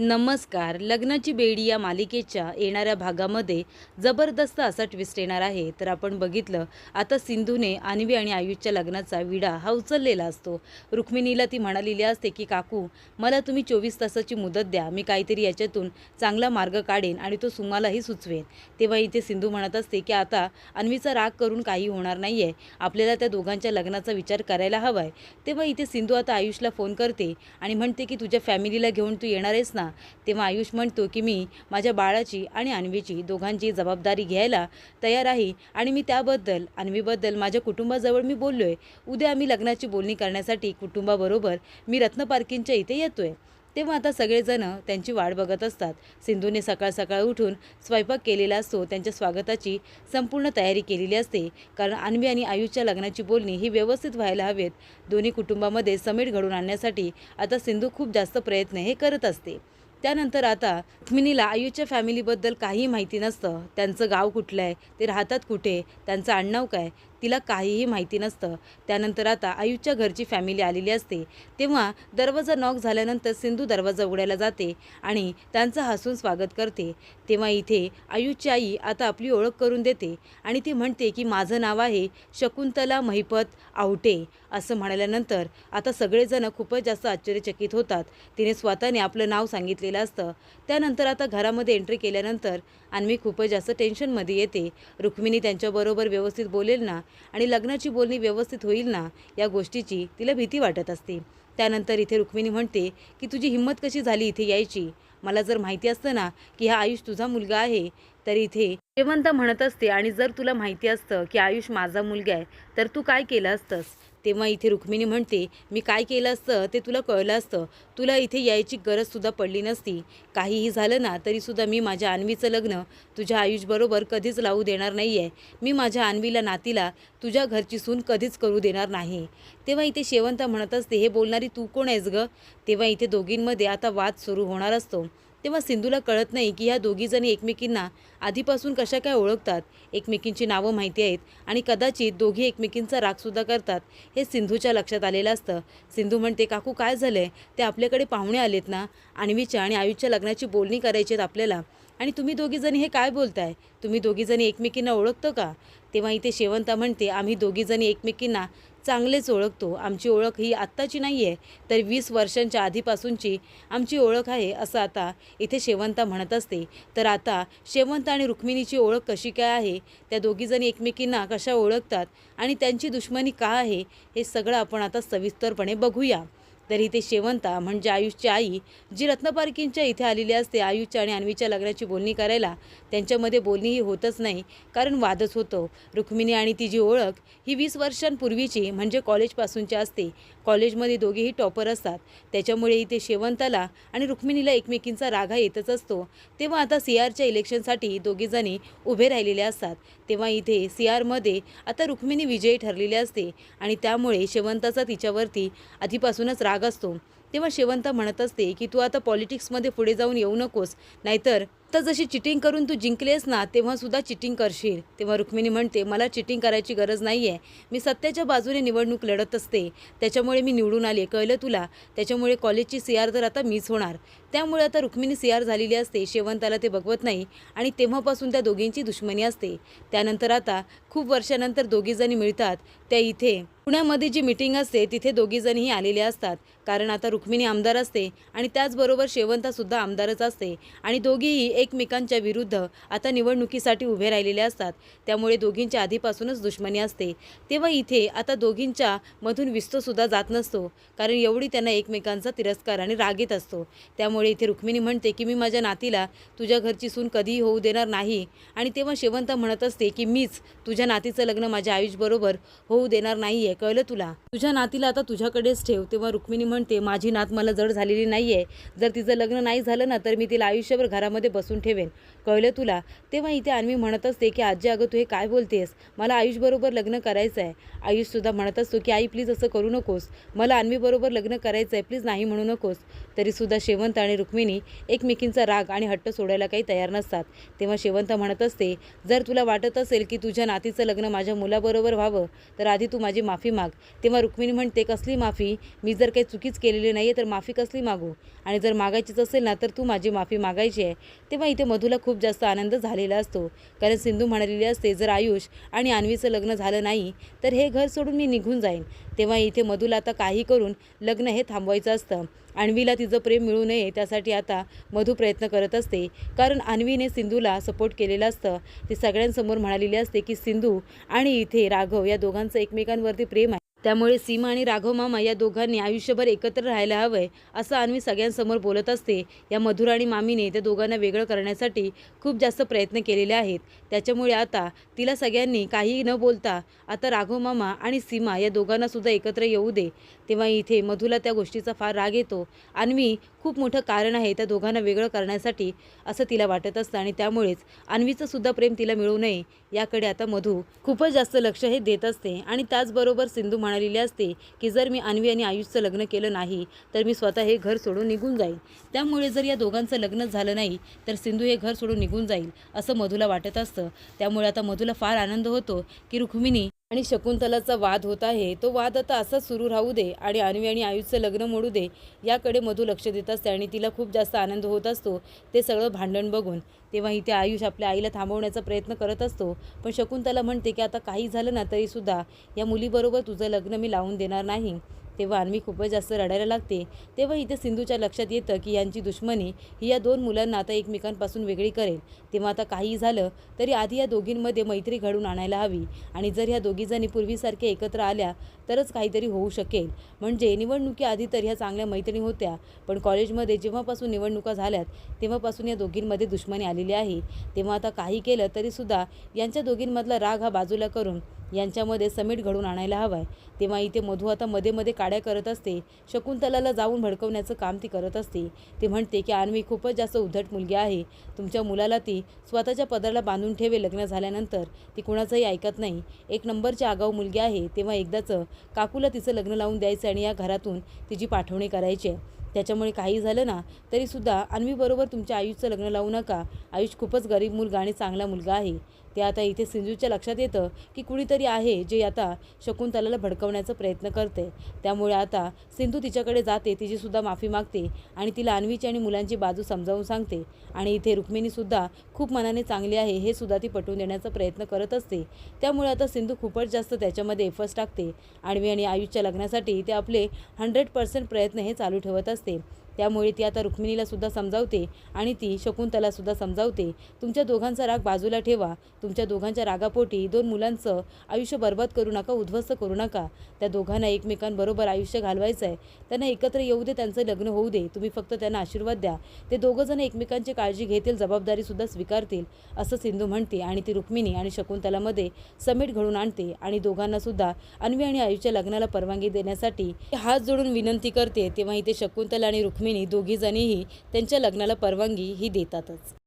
नमस्कार. लग्नाची बेडी या मालिकेच्या येणाऱ्या भागामध्ये जबरदस्त असा ट्विस्ट येणार आहे. तर आपण बघितलं आता सिंधूने आणवी आणि आयुषच्या लग्नाचा विडा हा उचललेला असतो. रुक्मिणीला ती म्हणालेली असते की काकू मला तुम्ही चोवीस तासाची मुदत द्या. मी काहीतरी याच्यातून चांगला मार्ग काढेन आणि तो सुमालाही सुचवेन. तेव्हा इथे सिंधू म्हणत असते की आता अन्वीचा राग करून काही होणार नाही आहे आपल्याला त्या दोघांच्या लग्नाचा विचार करायला हवा आहे तेव्हा इथे सिंधू आता आयुषला फोन करते आणि म्हणते की तुझ्या फॅमिलीला घेऊन तू येणार आहेस ना? तेव्हा आयुष म्हणतो की मी माझ्या बाळाची आणि अन्वीची दोघांची जबाबदारी घ्यायला तयार आहे आणि मी त्याबद्दल अन्वीबद्दल माझ्या कुटुंबाजवळ मी बोललो आहे उद्या आम्ही लग्नाची बोलणी करण्यासाठी कुटुंबाबरोबर मी रत्न पार्किंगच्या इथे येतो आहे तेव्हा आता सगळेजण त्यांची वाट बघत असतात. सिंधूने सकाळ सकाळ उठून स्वयंपाक केलेला असतो त्यांच्या स्वागताची संपूर्ण तयारी केलेली असते. कारण अन्वी आणि आयुषच्या लग्नाची बोलणी ही व्यवस्थित व्हायला हवेत. दोन्ही कुटुंबामध्ये समेट घडून आणण्यासाठी आता सिंधू खूप जास्त प्रयत्न हे करत असते. त्यानंतर आता रुक्मिणीला आयुषच्या फॅमिलीबद्दल काही माहिती नसतं. त्यांचं गाव कुठलं आहे? ते राहतात कुठे? त्यांचं आडनाव काय? तिला काहीही माहिती नसतं. त्यानंतर आता आयुषच्या घरची फॅमिली आलेली असते. तेव्हा दरवाजा नॉक झाल्यानंतर सिंधू दरवाजा उघडायला जाते आणि त्यांचं हसून स्वागत करते. तेव्हा इथे आयुषची आई आता आपली ओळख करून देते आणि ती म्हणते की माझं नाव आहे शकुंतला महिपत आवटे असं म्हणाल्यानंतर आता सगळेजण खूपच जास्त आश्चर्यचकित होतात. तिने स्वतःने आपलं नाव सांगितलेलं असतं. त्यानंतर आता घरामध्ये एंट्री केल्यानंतर अन्वी खूपच जास्त टेन्शनमध्ये येते. रुक्मिणी त्यांच्याबरोबर व्यवस्थित बोलेल ना आणि लग्नाची बोलणी व्यवस्थित होईल ना या गोष्टीची तिला भीती वाटत असते. त्यानंतर इथे रुक्मिणी म्हणते की तुझी हिंमत कशी झाली इथे यायची? मला जर माहिती असतं ना की हा आयुष तुझा मुलगा आहे तर इथे श्रीमंत म्हणत असते आणि जर तुला माहिती असतं की आयुष माझा मुलगा आहे तर तू काय केलं असतंस? तेव्हा इथे रुक्मिणी म्हणते मी काय केलं असतं? ते तुला कळलं असतं. तुला इथे यायची गरजसुद्धा पडली नसती. काहीही झालं ना तरीसुद्धा मी माझ्या आणवीचं लग्न तुझ्या आयुषबरोबर कधीच लावू देणार नाही आहे मी माझ्या आणवीला नातीला तुझ्या घरची सून कधीच करू देणार नाही. तेव्हा इथे शेवंत म्हणत असते हे बोलणारी तू कोण आहेस गं? तेव्हा इथे दोघींमध्ये आता वाद सुरू होणार असतो. तेव्हा सिंधूला कळत नाही की ह्या दोघीजणी एकमेकींना आधीपासून कशा काय ओळखतात एकमेकींची नावं माहिती आहेत आणि कदाचित दोघी एकमेकींचा रागसुद्धा करतात हे सिंधूच्या लक्षात आलेलं असतं. सिंधू म्हणते काकू काय झालं आहे ते आपल्याकडे पाहुणे आलेत ना? आणवीच्या आणि आयुषच्या लग्नाची बोलणी करायची आहेत आपल्याला. आणि तुम्ही दोघीजणी हे काय बोलताय? तुम्ही दोघीजणी एकमेकींना ओळखतो का? तेव्हा इथे शेवंता म्हणते आम्ही दोघीजणी एकमेकींना चांगलेच ओळखतो. आमची ओळख ही आत्ताची नाही आहे तर वीस वर्षांच्या आधीपासूनची आमची ओळख आहे असं आता इथे शेवंता म्हणत असते. तर आता शेवंत आणि रुक्मिणीची ओळख कशी काय आहे? त्या दोघीजणी एकमेकींना कशा ओळखतात? आणि त्यांची दुश्मनी का आहे? हे सगळं आपण आता सविस्तरपणे बघूया. तर इथे शेवंता म्हणजे आयुषची आई जी रत्नपारकींच्या इथे आलेली असते आयुषच्या आणि अन्वीच्या लग्नाची बोलणी करायला त्यांच्यामध्ये बोलणीही होतच नाही कारण वादच होतो. रुक्मिणी आणि तिची ओळख ही वीस वर्षांपूर्वीची म्हणजे कॉलेजपासूनची असते. कॉलेजमध्ये दोघेही टॉपर असतात. त्याच्यामुळे इथे शेवंताला आणि रुक्मिणीला एकमेकींचा रागा येतच असतो. तेव्हा आता सी आरच्या इलेक्शनसाठी दोघीजणी उभे राहिलेले असतात. तेव्हा इथे सी आरमध्ये आता रुक्मिणी विजयी ठरलेली असते आणि त्यामुळे शेवंताचा तिच्यावरती आधीपासूनच राग असतो. तेव्हा शेवंता म्हणत असते की तू आता पॉलिटिक्समध्ये पुढे जाऊन येऊ नकोस. नाहीतर तर जशी चिटिंग करून तू जिंकलेस ना तेव्हासुद्धा चिटिंग करशील. तेव्हा रुक्मिणी म्हणते मला चिटिंग करायची गरज नाही आहे मी सत्याच्या बाजूने निवडणूक लढत असते. त्याच्यामुळे मी निवडून आले कळलं तुला? त्याच्यामुळे कॉलेजची सी आर तर आता मीच होणार. त्यामुळे आता रुक्मिणी सियार झालेली असते शेवंताला ते बघवत नाही आणि तेव्हापासून त्या दोघींची दुश्मनी असते. त्यानंतर आता खूप वर्षानंतर दोघीजणी मिळतात. त्या इथे पुण्यामध्ये जी मिटिंग असते तिथे दोघीजणीही आलेले असतात. कारण आता रुक्मिणी आमदार असते आणि त्याचबरोबर शेवंतासुद्धा आमदारच असते आणि दोघीही एकमेकांच्या विरुद्ध आता निवडणुकीसाठी उभे राहिलेले असतात. त्यामुळे दोघींच्या आधीपासूनच दुश्मनी असते. तेव्हा इथे आता दोघींच्या मधून विस्तोसुद्धा जात नसतो. कारण एवढी त्यांना एकमेकांचा तिरस्कार आणि राग येत असतो. त्यामुळे इथे रुक्मिणी म्हणते की मी माझ्या नातीला तुझ्या घरची सून कधीही होऊ देणार नाही. आणि तेव्हा शेवंत म्हणत असते की मीच तुझ्या नातीचं लग्न माझ्या आयुषबरोबर होऊ देणार नाही आहे कळलं तुला? तुझ्या नातीला आता तुझ्याकडेच ठेव तेव्हा रुक्मिणी म्हणते माझी नात मला जड झालेली नाही आहे जर तिचं लग्न नाही झालं ना तर मी तिला आयुष्यभर घरामध्ये बसून ठेवेन. कळलं तुला? तेव्हा इथे अन्वी म्हणत असते की आजी अगं तू हे काय बोलतेस? मला आयुषबरोबर लग्न करायचं आहे. आयुषसुद्धा म्हणत असतो की आई प्लीज असं करू नकोस. मला अन्वीबरोबर लग्न करायचं आहे प्लीज नाही म्हणू नकोस. तरीसुद्धा शेवंत आणि रुक्मिणी एकमेकींचा राग आणि हट्ट सोडायला काही तयार नसतात. तेव्हा शेवंत म्हणत असते जर तुला वाटत असेल की तुझ्या नातीचं लग्न माझ्या मुलाबरोबर व्हावं तर आधी तू माझी माफी माग. तेव्हा रुक्मिणी म्हणते कसली माफी? मी जर काही चुकीच केलेली नाही आहे तर माफी कसली मागू? आणि जर मागायचीच असेल ना तर तू माझी माफी मागायची आहे. तेव्हा इथे मधूला खूप जास्त आनंद झालेला असतो. कारण सिंधू म्हणालेली असते जर आयुष आणि अन्वीचं लग्न झालं नाही तर हे घर सोडून मी निघून जाईन. तेव्हा इथे मधूला आता काही करून लग्न हे थांबवायचं असतं. अन्वीला तिचं प्रेम मिळू नये त्यासाठी आता मधू प्रयत्न करत असते. कारण अन्वीने सिंधूला सपोर्ट केलेलं असतं. ती सगळ्यांसमोर म्हणालेली असते की सिंधू आणि इथे राघव या दोघांचं एकमेकांवरती प्रेम आहे. त्यामुळे सीमा आणि राघव मामा या दोघांनी आयुष्यभर एकत्र राहायला हवंय असं अन्वी सगळ्यांसमोर बोलत असते. या मधुर आणि मामीने त्या दोघांना वेगळं करण्यासाठी खूप जास्त प्रयत्न केलेले आहेत. त्याच्यामुळे आता तिला सगळ्यांनी काहीही न बोलता आता राघव मामा आणि सीमा या दोघांनासुद्धा एकत्र येऊ दे. तेव्हा इथे मधुला त्या गोष्टीचा फार राग येतो. अन्वी खूप मोठं कारण आहे त्या दोघांना वेगळं करण्यासाठी असं तिला वाटत असतं आणि त्यामुळेच अन्वीचं सुद्धा प्रेम तिला मिळू नये याकडे आता मधू खूपच जास्त लक्ष हे देत असते आणि त्याचबरोबर सिंधू म्हणालेली असते की जर मी अन्वी आणि आयुषचं लग्न केलं नाही तर मी स्वतः हे घर सोडून निघून जाईल त्यामुळे जर या दोघांचं लग्न झालं नाही तर सिंधू हे घर सोडून निघून जाईल असं मधूला वाटत असतं. त्यामुळे आता मधूला फार आनंद होतो की रुक्मिणी आणि शकुंतलाचा वाद होत आहे. तो वाद आता असाच सुरू राहू दे आणि अन्वी आणि आयुषचं लग्न मोडू दे याकडे मधू लक्ष देत असते आणि तिला खूप जास्त आनंद होत असतो. ते सगळं भांडण बघून. तेव्हा इथे आयुष आपल्या आईला थांबवण्याचा प्रयत्न करत असतो. पण शकुंतला म्हणते की आता काही झालं ना तरीसुद्धा या मुलीबरोबर तुझं लग्न मी लावून देणार नाही. तेव्हा अन्वी खूपच जास्त रडायला लागते. तेव्हा इथे सिंधूच्या लक्षात येतं की यांची दुश्मनी ही या दोन मुलांना आता एकमेकांपासून वेगळी करेल. तेव्हा आता काही झालं तरी आधी या दोघींमध्ये मैत्री घडून आणायला हवी आणि जर ह्या दोघीजणी पूर्वीसारख्या एकत्र आल्या तरच काहीतरी होऊ शकेल. म्हणजे निवडणुकीआधी तर ह्या चांगल्या मैत्रिणी होत्या पण कॉलेजमध्ये जेव्हापासून निवडणुका झाल्यात तेव्हापासून या दोघींमध्ये दुश्मनी आलेली आहे. तेव्हा आता काही केलं तरीसुद्धा यांच्या दोघींमधला राग हा बाजूला करून यांच्यामध्ये समेट घडून आणायला हवा आहे तेव्हा इथे मधू आता मध्ये मध्ये काड्या करत असते. शकुंतलाला जाऊन भडकवण्याचं काम ती करत असते. ती म्हणते की आन्वी खूपच जास्त उद्धट मुलगी आहे. तुमच्या मुलाला ती स्वतःच्या पदराला बांधून ठेवे लग्न झाल्यानंतर. ती कुणाचंही ऐकत नाही. एक नंबरची आगाऊ मुलगी आहे. तेव्हा एकदाचं काकूला तिचं लग्न लावून द्यायचं आणि या घरातून तिची पाठवणी करायची आहे. त्याच्यामुळे काही झालं ना तरीसुद्धा अन्वीबरोबर तुमच्या आयुषचं लग्न लावू नका. आयुष खूपच गरीब मुलगा आणि चांगला मुलगा आहे. ते आता इथे सिंधूच्या लक्षात येतं की कुणीतरी आहे जे आता शकुंतलाला भडकवण्याचा प्रयत्न करते. त्यामुळे आता सिंधू तिच्याकडे जाते तिचीसुद्धा माफी मागते आणि तिला अन्वीची आणि मुलांची बाजू समजावून सांगते. आणि इथे रुक्मिणीसुद्धा खूप मनाने चांगली आहे हे सुद्धा ती पटवून देण्याचा प्रयत्न करत असते. त्यामुळे आता सिंधू खूपच जास्त त्याच्यामध्ये एफर्ट्स टाकते. आणि आणि आयुषच्या लग्नासाठी ते आपले हंड्रेड पर्सेंट प्रयत्न हे चालू ठेवत असते. त्यामुळे ती आता रुक्मिणीला सुद्धा समजावते आणि ती शकुंतलासुद्धा समजावते. तुमच्या दोघांचा राग बाजूला ठेवा. तुमच्या दोघांच्या रागापोटी दोन मुलांचं आयुष्य बर्बाद करू नका उद्ध्वस्त करू नका. त्या दोघांना एकमेकांबरोबर आयुष्य घालवायचं आहे त्यांना एकत्र येऊ दे त्यांचं लग्न होऊ दे. तुम्ही फक्त त्यांना आशीर्वाद द्या. ते दोघंजण एकमेकांची काळजी घेतील जबाबदारीसुद्धा स्वीकारतील असं सिंधू म्हणते आणि ती रुक्मिणी आणि शकुंतलामध्ये समेट घडून आणते आणि दोघांनासुद्धा अन्वी आणि आयुष्या लग्नाला परवानगी देण्यासाठी हात जोडून विनंती करते. तेव्हा इथे शकुंतला आणि रुक्मिणी दोघीजणीही त्यांच्या लग्नाला परवानगी ही देतातच.